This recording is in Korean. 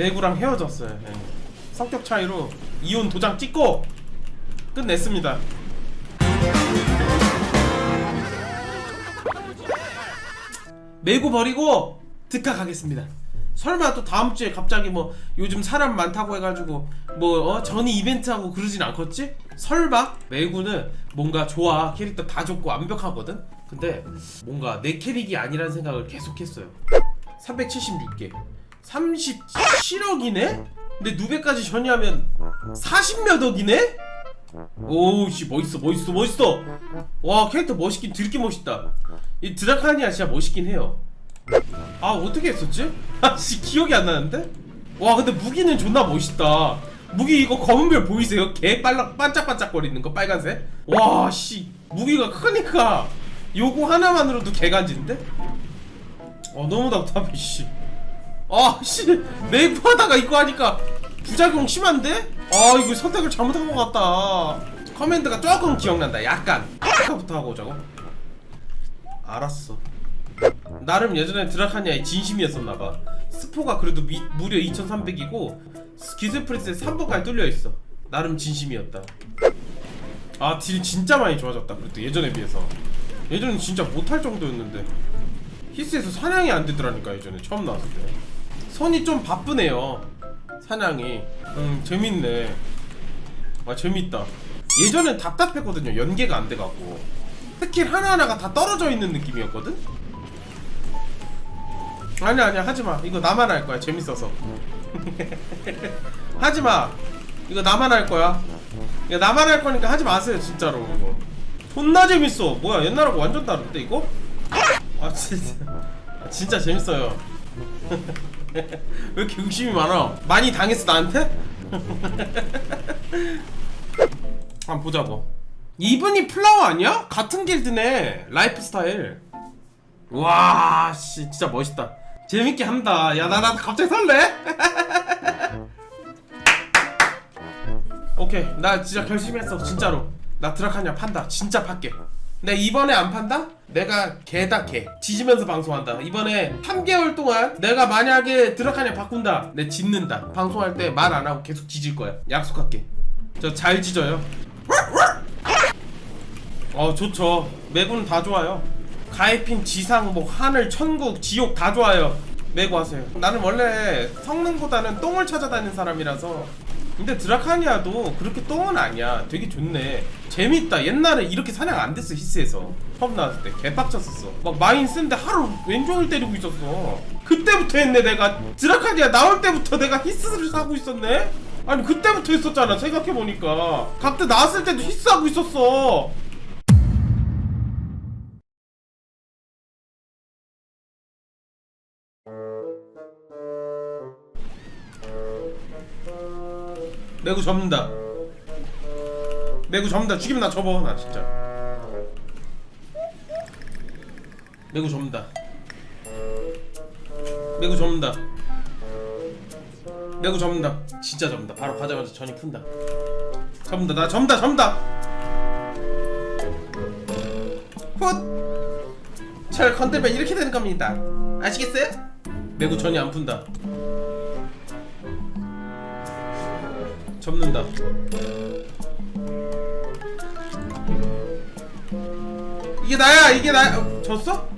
매구랑 헤어졌어요. 예. 성격 차이로 이혼 도장 찍고 끝냈습니다. 매구 버리고 득하 가겠습니다. 설마 또 다음 주에 갑자기 뭐 요즘 사람 많다고 해가지고 뭐 어, 전이 이벤트 하고 그러진 않겠지? 설마 매구는 뭔가 좋아 캐릭터 다 좋고 완벽하거든. 근데 뭔가 내 캐릭이 아니라는 생각을 계속했어요. 376개, 37억이네? 근데 누베까지 전이하면 40몇 억이네? 오씨 멋있어 멋있어 멋있어 와 캐릭터 멋있긴 들게 멋있다 이 드라카니아 진짜 멋있긴 해요 아 어떻게 했었지? 아씨 기억이 안 나는데? 와 근데 무기는 존나 멋있다 무기 이거 검은별 보이세요? 개 빨라 반짝반짝거리는 거 빨간색? 와씨 무기가 크니까 요거 하나만으로도 개간지인데? 어 너무 답답해 씨 아씨. 메이프 하다가 이거 하니까 부작용 심한데? 아 이거 선택을 잘못한 것 같다. 커맨드가 조금 기억난다. 약간. 아까부터 하고 오자고. 알았어. 나름 예전에 드라카니아의 진심이었었나봐. 스포가 그래도 미, 무려 2300이고 기술 프레스에 3번까지 뚫려있어. 나름 진심이었다. 아 딜 진짜 많이 좋아졌다 그래도 예전에 비해서. 예전엔 진짜 못할 정도였는데. 히스에서 사냥이 안 되더라니까 예전에 처음 나왔을 때 손이 좀 바쁘네요. 사냥이. 음 재밌네. 아 재밌다. 예전엔 답답했거든요. 연계가 안 돼갖고. 스킬 하나하나가 다 떨어져 있는 느낌이었거든? 아니야 아니야. 하지마. 이거 나만 할 거야. 재밌어서. 하지마. 이거 나만 할 거야. 이거 나만 할 거니까 하지 마세요 진짜로. 이거 존나 재밌어. 뭐야 옛날하고 완전 다른데 이거? 아 진짜. 아, 진짜 재밌어요 왜 이렇게 의심이 많아? 많이 당했어 나한테? 한번 보자고 이분이 플라워 아니야? 같은 길드네 라이프 스타일. 와씨 진짜 멋있다. 재밌게 한다. 야 나 나 갑자기 설레? 오케이 나 진짜 결심했어 진짜로. 나 드라카냐 판다. 진짜 팔게 내 이번에 안 판다? 내가 개다 개 지지면서 방송한다. 이번에 3개월 동안 내가 만약에 드라카냐 바꾼다. 내 짖는다. 방송할 때 말 안 하고 계속 짖을 거야. 약속할게. 저 잘 짖어요. 어 좋죠. 매구는 다 좋아요. 가해핀 지상 뭐 하늘 천국 지옥 다 좋아요. 매구 하세요. 나는 원래 성능보다는 똥을 찾아다니는 사람이라서 근데 드라카니아도 그렇게 똥은 아니야. 되게 좋네. 재밌다. 옛날에 이렇게 사냥 안 됐어 히스에서. 처음 나왔을 때. 개빡쳤었어. 막 마인 쓰는데 하루 왼종일 때리고 있었어. 그때부터 했네 내가. 드라카니아 나올 때부터 내가 히스를 사고 있었네? 아니 그때부터 했었잖아 생각해보니까. 각대 나왔을 때도 히스 하고 있었어 매구 접는다. 매구 접는다. 죽이면 나 접어 나 진짜. 매구 접는다. 매구 접는다. 매구 접는다. 진짜 접는다. 바로 가자마자 전이 푼다. 접는다. 나 접는다 접는다. 훗철 건들면 이렇게 되는 겁니다. 아시겠어요? 매구 전이 안 푼다 접는다. 이게 나야, 이게 나야. 어, 졌어?